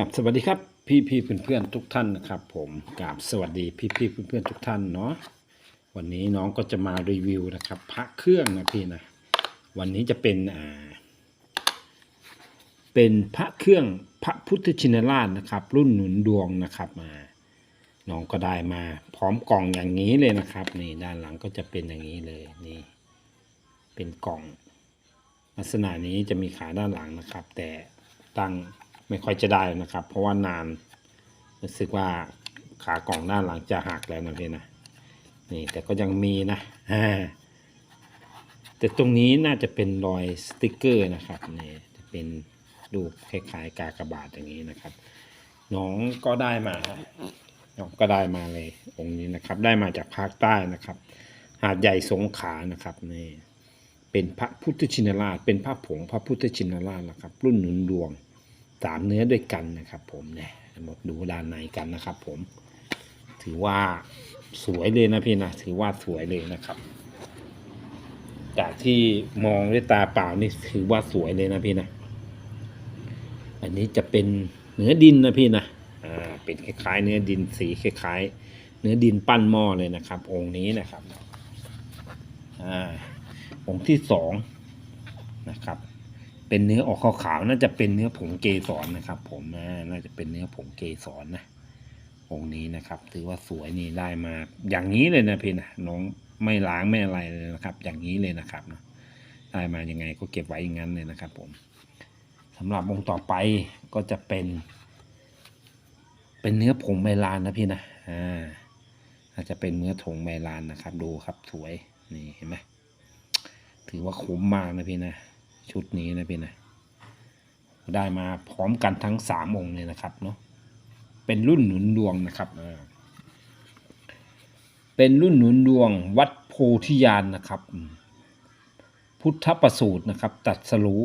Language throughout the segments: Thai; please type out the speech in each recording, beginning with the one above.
กับสวัสดีครับพี่พี่เพื่อนเพื่อนทุกท่านนะครับ ผมกับสวัสดีพี่พี่เพื่อนเพื่อนทุกท่านเนาะวันนี้น้องก็จะมารีวิวนะครับ พระเครื่องนะพี่นะวันนี้จะเป็นอ่าเป็นพระเครื่องพระพุทธชินราชนะครับ รุ่นหนุนดวงนะครับมา น้องก็ได้มา พร้อมกล่องอย่างนี้เลยนะครับ นี่ด้านหลังก็จะเป็นอย่างนี้เลยนี่ เป็นกล่อง ลักษณะนี้จะมีขาด้านหลังนะครับ แต่ตั้ง ไม่ค่อยจะได้นะครับ เพราะว่านานรู้สึกว่าขากล่องด้านหลังจะหักแล้วนะพี่นะนี่แต่ก็ยังมีนะแต่ตรงนี้น่าจะเป็นรอยสติกเกอร์นะครับนี่จะเป็นรูปคล้ายๆกากบาทอย่างนี้นะครับ น้องก็ได้มาน้องก็ได้มาเลยองค์นี้นะครับ ได้มาจากภาคใต้นะครับ หาดใหญ่สงขลานะครับนี่เป็นพระพุทธชินราช เป็นพระผงพระพุทธชินราชนะครับ รุ่นหนุนดวง สามเนื้อด้วยกันนะครับ ผมเนี่ยมาดูด้านในกันนะครับ ผม ถือว่าสวยเลยนะพี่นะถือว่าสวยเลยนะครับ จากที่มองด้วยตาเปล่านี่ถือว่าสวยเลยนะพี่นะอันนี้จะเป็นเนื้อดินนะพี่นะอ่าเป็นคล้ายๆ เนื้อดินสีคล้าย ๆ เนื้อดินปั้นหม้อเลยนะครับ องค์นี้นะครับอ่าองค์ที่สองนะครับ เป็นเนื้อออกขาวๆน่าจะเป็นเนื้อผงเกสรนะครับ ผมน่าจะเป็นเนื้อผงเกสรนะองค์นี้นะครับ ถือว่าสวยนี่ได้มา อย่างนี้เลยนะพี่นะน้องไม่ล้างไม่อะไรเลยนะครับ อย่างนี้เลยนะครับนะได้มายังไงก็เก็บไว้อย่างนั้นเลยนะครับ ผมสำหรับองค์ต่อไปก็จะเป็น เป็นเนื้อผงไมลานนะพี่นะอ่าอาจจะเป็นเนื้อผงไมลานนะครับ ดูครับสวยนี่เห็นไหมถือว่าคุ้มมากนะพี่นะ ชุดนี้นะพี่นะได้มาพร้อมกันทั้งสามองค์เลยนะครับเนาะเป็นรุ่นหนุนดวงนะครับเป็นรุ่นหนุนดวงวัดโพธิญาณนะครับ พุทธประสูตรนะครับ ตัดสรู้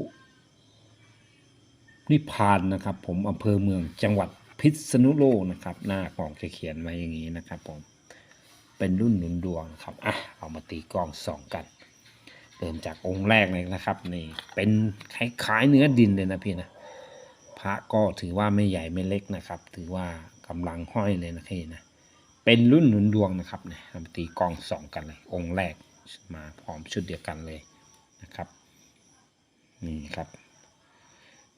นิพพานนะครับ ผมอำเภอเมืองจังหวัดพิษณุโลกนะครับ หน้ากล่องจะเขียนไว้อย่างนี้นะครับผมเป็นรุ่นหนุนดวงนะครับอะเอามาตีกล้องสองกัน เริ่มจากองค์แรกเลยนะครับนี่เป็นคล้ายๆเนื้อดินเลยนะพี่นะพระก็ถือว่าไม่ใหญ่ไม่เล็กนะครับ ถือว่ากำลังห้อยเลยนะพี่นะเป็นรุ่นหนุนดวงนะครับเนี่ยตีกองสองกันเลย องค์แรกมาพร้อมชุดเดียวกันเลยนะครับนี่ครับ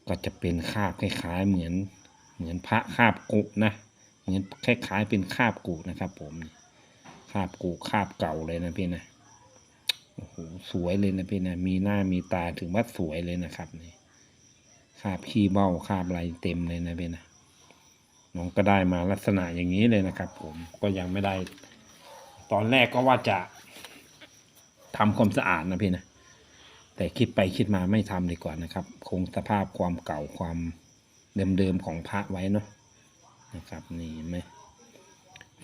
ก็จะเป็นคาบคล้ายๆเหมือนเหมือนพระคาบกุนะเหมือนคล้ายๆเป็นคาบกุนะครับ ผมคาบกุคาบเก่าเลยนะพี่นะ โอ้โหสวยเลยนะพี่นะมีหน้ามีตาถึงว่าสวยเลยนะครับนี่คาบขี้เบ้าคาบอะไรเต็มเลยนะพี่นะน้องก็ได้มาลักษณะอย่างนี้เลยนะครับ ผมก็ยังไม่ได้ ตอนแรกก็ว่าจะทำความสะอาดนะพี่นะแต่คิดไปคิดมาไม่ทำดีกว่านะครับ คงสภาพความเก่าความเดิมๆของพระไว้เนาะนะครับนี่ไหม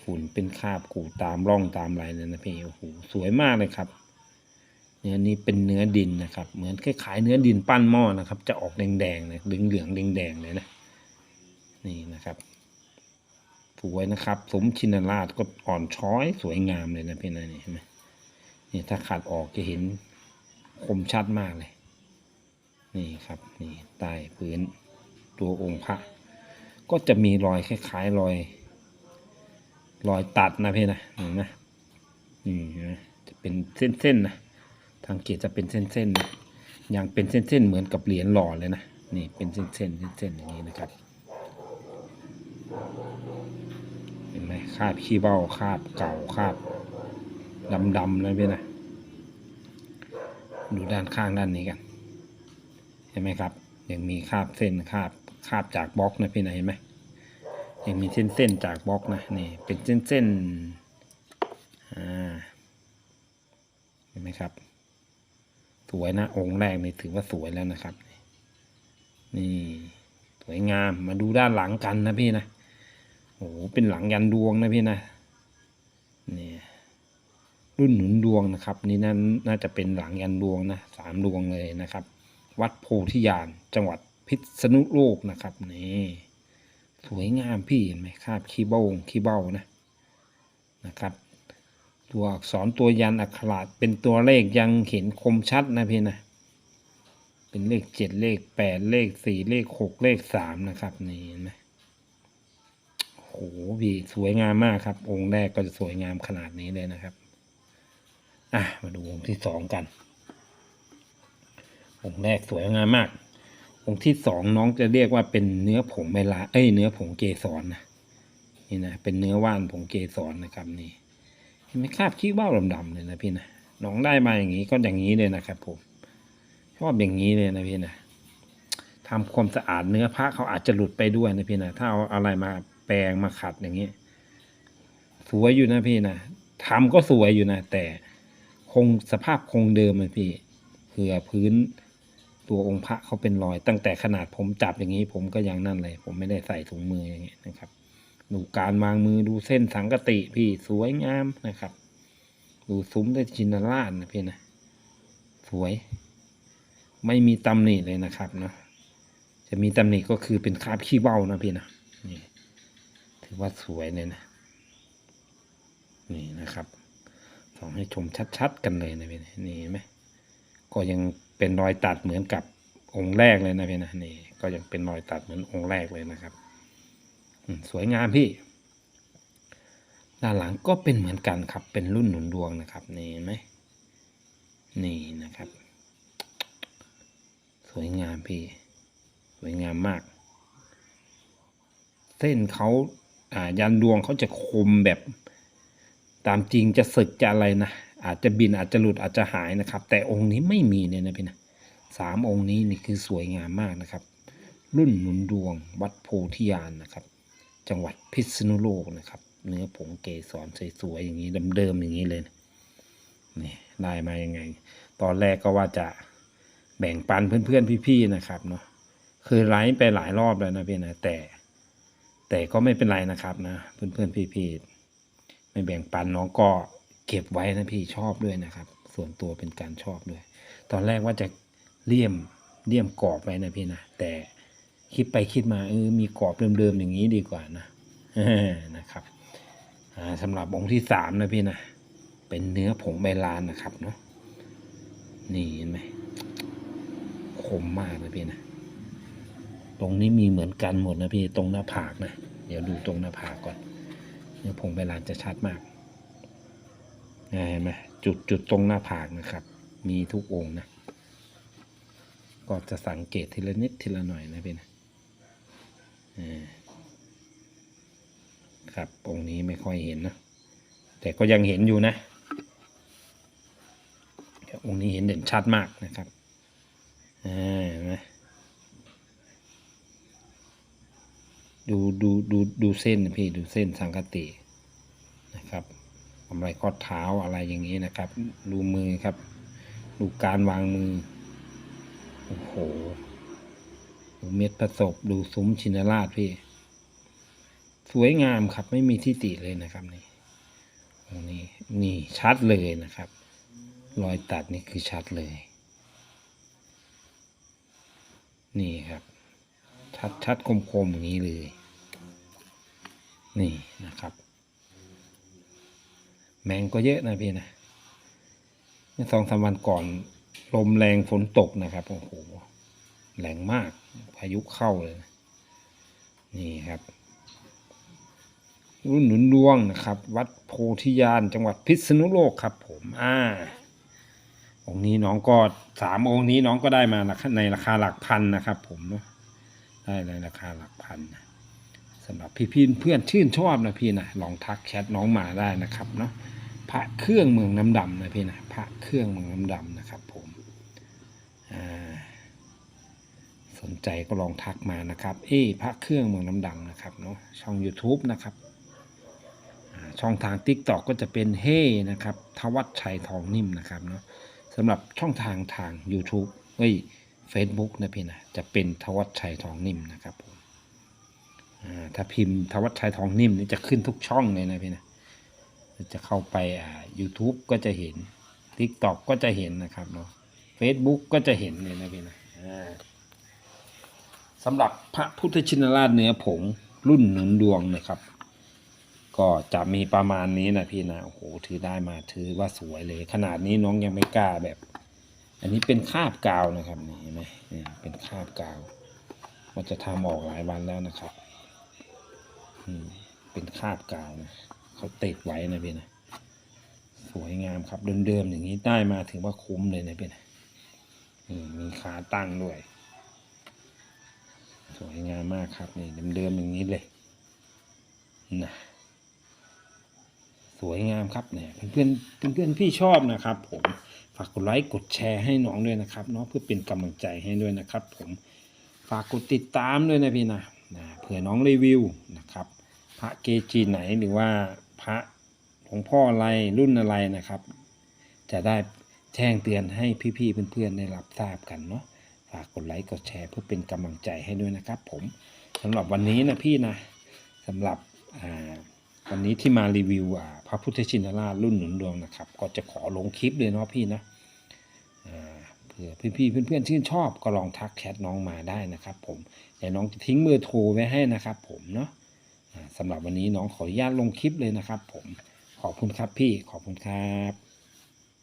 ฝุ่นเป็นคาบกูตามร่องตามอะไรเลยนะพี่โอ้โหสวยมากเลยครับ นื้อนี้เป็นเนื้อดินนะครับ เหมือนคล้ายๆเนื้อดินปั้นหม้อนะครับ จะออกแดงๆเลยเหลืองเหลืองๆแดงๆเลยนะนี่นะครับสวยนะครับสมชินราชก็อ่อนช้อยสวยงามเลยนะพี่นะนี่เห็นไหมนี่ถ้าขัดออกจะเห็นคมชัดมากเลย นี่ครับนี่ใต้พื้นตัวองค์พระ ก็จะมีรอยคล้ายๆรอย รอยตัดนะพี่นะเห็นไหมนี่นไหมจะเป็นเส้นๆนะ ทางเกียรจะเป็นเส้นๆนะอย่างเป็นเส้นๆเหมือนกับเหรียญหล่อเลยนะนี่เป็นเส้นๆเส้นๆอย่างนี้นะครับเห็นไหมคาบขี้เบ้าคาบเก่าคาบดำๆเลยพี่นะดูด้านข้างด้านนี้กัน เห็นไหมครับ ยังมีคาบเส้นคาบคาบจากบล็อกนะพี่นะเห็นไหมยังมีเส้นๆจากบล็อกนะนี่เป็นเส้นๆอ่าเห็นไหมครับ สวยนะองค์แรกนี่ถือว่าสวยแล้วนะครับ นี่สวยงามมาดูด้านหลังกันนะพี่นะโอ้โหเป็นหลังยันดวงนะพี่นะนี่รุ่นหนุนดวงนะครับ นี่นั่นน่าจะเป็นหลังยันดวงนะสามดวงเลยนะครับ วัดโพธิญาณจังหวัดพิษณุโลกนะครับนี่สวยงามพี่เห็นไหมคาบขี้เบ้าขี้เบ้านะนะครับ ตัวอักษรตัวยันอักขระเป็นตัวเลขยังเห็นคมชัดนะพี่นะ เป็นเลขเจ็ดเลขแปดเลขสี่เลขหกเลขสามนะครับ นี่เห็นไหมโอ้โหพี่สวยงามมากครับ องค์แรกก็จะสวยงามขนาดนี้เลยนะครับ อะมาดูองค์ที่สองกัน องค์แรกสวยงามมาก องค์ที่สองน้องจะเรียกว่าเป็นเนื้อผงเวลาเอ้ยเนื้อผงเกสรนะนี่นะเป็นเนื้อว่านผงเกสรนะครับนี่ เห็นไหมคราบขี้ว่าวดำๆเลยนะพี่นะน้องได้มาอย่างนี้ก็อย่างนี้เลยนะครับผมชอบอย่างนี้เลยนะพี่นะทำความสะอาดเนื้อพระเขาอาจจะหลุดไปด้วยนะพี่นะถ้าเอาอะไรมาแปรงมาขัดอย่างนี้สวยอยู่นะพี่นะทำก็สวยอยู่นะแต่คงสภาพคงเดิมเลยพี่เผื่อพื้นตัวองค์พระเขาเป็นรอย ตั้งแต่ขนาดผมจับอย่างนี้ ผมก็ยังนั่นเลย ผมไม่ได้ใส่ถุงมืออย่างเงี้ยนะครับ ดูการวางมือดูเส้นสังกติพี่สวยงามนะครับ ดูซุ้มได้จินตลาดนะพี่นะ สวย ไม่มีตำหนิเลยนะครับเนาะจะมีตำหนิก็คือเป็นคราบขี้เบ้านะพี่นะนี่ถือว่าสวยเลยนะ นี่นะครับส่องให้ชมชัดๆกันเลยนะพี่นะนี่เห็นไหมก็ยังเป็นรอยตัดเหมือนกับองค์แรกเลยนะพี่นะนี่ก็ยังเป็นรอยตัดเหมือนองค์แรกเลยนะครับ สวยงามพี่ ด้านหลังก็เป็นเหมือนกันครับ เป็นรุ่นหนุนดวงนะครับ นี่เห็นไหมนี่นะครับ สวยงามพี่ สวยงามมาก เส้นเขาอ่ายันดวงเขาจะคมแบบ ตามจริงจะสึกจะอะไรนะอาจจะบินอาจจะหลุดอาจจะหายนะครับ แต่องค์นี้ไม่มีเนี่ยนะพี่นะสามองค์นี้นี่คือสวยงามมากนะครับ รุ่นหนุนดวงวัดโพธิญาณนะครับ จังหวัดพิษณุโลกนะครับ เนื้อผงเกสรสวยๆอย่างนี้เดิมๆอย่างนี้เลยนี่ได้มายังไง ตอนแรกก็ว่าจะแบ่งปันเพื่อนๆพี่ๆนะครับเนาะคือไลฟ์ไปหลายรอบแล้วนะพี่นะแต่ แต่ก็ไม่เป็นไรนะครับนะเพื่อนๆพี่ๆไม่แบ่งปันน้องก็เก็บไว้นะพี่ชอบด้วยนะครับ ส่วนตัวเป็นการชอบด้วย ตอนแรกว่าจะเลี่ยมเลี่ยมกรอบไว้นะพี่นะแต่ คิดไปคิดมาเออมีกรอบเดิมๆอย่างนี้ดีกว่านะนะครับสำหรับองค์ที่สามนะพี่นะเป็นเนื้อผงใบลานนะครับเนาะนี่เห็นไหมคมมากนะพี่นะตรงนี้มีเหมือนกันหมดนะพี่ตรงหน้าผากนะเดี๋ยวดูตรงหน้าผากก่อนเนื้อผงใบลานจะชัดมากเห็นไหมจุดจุดตรงหน้าผากนะครับ มีทุกองนะก็จะสังเกตทีละนิดทีละหน่อยนะพี่นะ ครับองค์นี้ไม่ค่อยเห็นนะ แต่ก็ยังเห็นอยู่นะองค์นี้เห็นเด่นชัดมากนะครับอ่านไหมดูดูดูดูเส้นพี่ดูเส้นสังกตินะครับกำไรข้อเท้าอะไรอย่างนี้นะครับ ดูมือครับ ดูการวางมือ โอ้โห เม็ดประสบดูซุ้มชินราชพี่ สวยงามครับ ไม่มีที่ติเลยนะครับนี่ตรงนี้นี่ชัดเลยนะครับ รอยตัดนี่คือชัดเลย นี่ครับ ชัดชัดคมคมอย่างนี้เลย นี่นะครับ แมงก็เยอะนะพี่นะเมื่อสองสามวันก่อนลมแรงฝนตกนะครับโอ้โห แรงมากพายุเข้าเลย นี่ครับ รุ่นหนุนดวงนะครับ วัดโพธิญาณจังหวัดพิษณุโลกครับ ผมอ่าองค์นี้น้องก็สามองค์นี้น้องก็ได้มาราคาในราคาหลักพันนะครับ ผมเนาะได้ในราคาหลักพันนะสำหรับพี่พี่เพื่อนชื่นชอบนะพี่นะลองทักแชทน้องมาได้นะครับเนาะพระเครื่องเมืองน้ำดำนะพี่นะพระเครื่องเมืองน้ำดำนะครับ ผมอ่า สนใจก็ลองทักมานะครับ เอ้พระเครื่องเมืองน้ำดังนะครับเนาะช่อง YouTube นะครับช่องทาง Tik t o อกก็จะเป็นเฮนะครับทวัชชัยทองนิ่มนะครับเนาะสำหรับช่องทางทาง YouTube เอ้ย Facebook นะพี่นะจะเป็นทวัชชัยทองนิ่มนะครับผมอ่าถ้าพิมพ์ทวัชชัยทองนิ่มนี่จะขึ้นทุกช่องเลยนะพี่นะจะเข้าไปอ่า YouTube ก็จะเห็น Tik t o อกก็จะเห็นนะครับเนาะ Facebook ก็จะเห็นเลยนะพี่นะอ่า สำหรับพระพุทธชินราชเนื้อผงรุ่นหนุนดวงนะครับ ก็จะมีประมาณนี้นะพี่นะโอ้โหถือได้มาถือว่าสวยเลย ขนาดนี้น้องยังไม่กล้าแบบ อันนี้เป็นคาบกาวนะครับนี่เห็นไหมนี่เป็นคาบกาวมันจะทำออกหลายวันแล้วนะครับอืมเป็นคาบกาวนะเขาติดไว้นะพี่นะสวยงามครับเดิมๆอย่างนี้ได้มาถึงว่าคุ้มเลยนะพี่นะมีขาตั้งด้วย สวยงามมากครับนี่เดิมๆอย่างนี้เลยนะสวยงามครับเนี่ยเพื่อนๆเพื่อนๆพี่ชอบนะครับ ผมฝากกดไลค์กดแชร์ให้น้องด้วยนะครับเนาะเพื่อเป็นกำลังใจให้ด้วยนะครับ ผมฝากกดติดตามด้วยนะพี่นะนะเผื่อน้องรีวิวนะครับ พระเกจีไหนหรือว่าพระหลวงพ่ออะไรรุ่นอะไรนะครับ จะได้แจ้งเตือนให้พี่ๆเพื่อนๆได้รับทราบกันเนาะ ฝากกดไลค์กดแชร์เพื่อเป็นกำลังใจให้ด้วยนะครับผมสำหรับวันนี้นะพี่นะสำหรับวันนี้ที่มารีวิวพระพุทธชินราชรุ่นหนุนดวงนะครับ ก็จะขอลงคลิปเลยเนาะพี่นะเผื่อพี่ๆเพื่อนๆชื่นชอบก็ลองทักแชทน้องมาได้นะครับ ผมเดี๋ยวน้องจะทิ้งเบอร์โทรไว้ให้นะครับ ผมเนาะสำหรับวันนี้น้องขออนุญาตลงคลิปเลยนะครับ ผมขอบคุณครับพี่ขอบคุณครับ